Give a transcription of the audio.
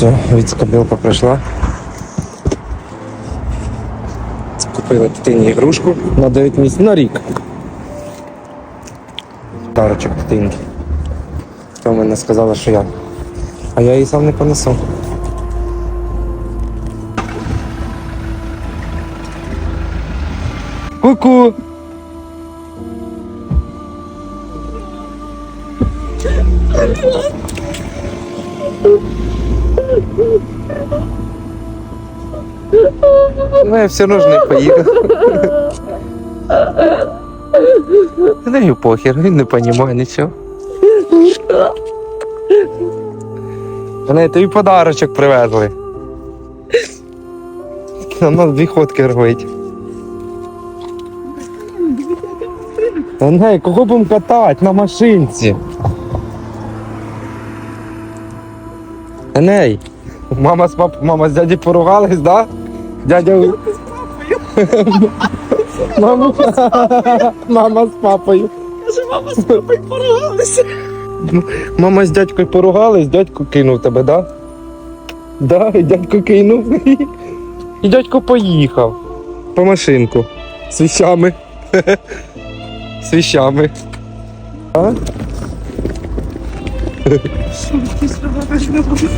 Все, віцкобілка прийшла. Купили дитині ігрушку на 9 місяців, на рік. Дарочок дитинки. То мене сказала, що я. А я її сам не понесу. Ку-ку! Ну, я все одно ж не. Не й похер, він не розуміє нічого. Вони тобі подарочок привезли. На нас дві ходки робить. Та кого будемо катати на машинці? Еней, мама з пап... мама з дяді поругались, да? Дядя. Мама... мама з папою. Каже, мама з папою поругалися. Мама з дядькою поругались, дядько кинув тебе, да? Да, і дядько кинув. І дядько поїхав по машинку. З віщами. З віщами. А? Ти співати ж не будеш.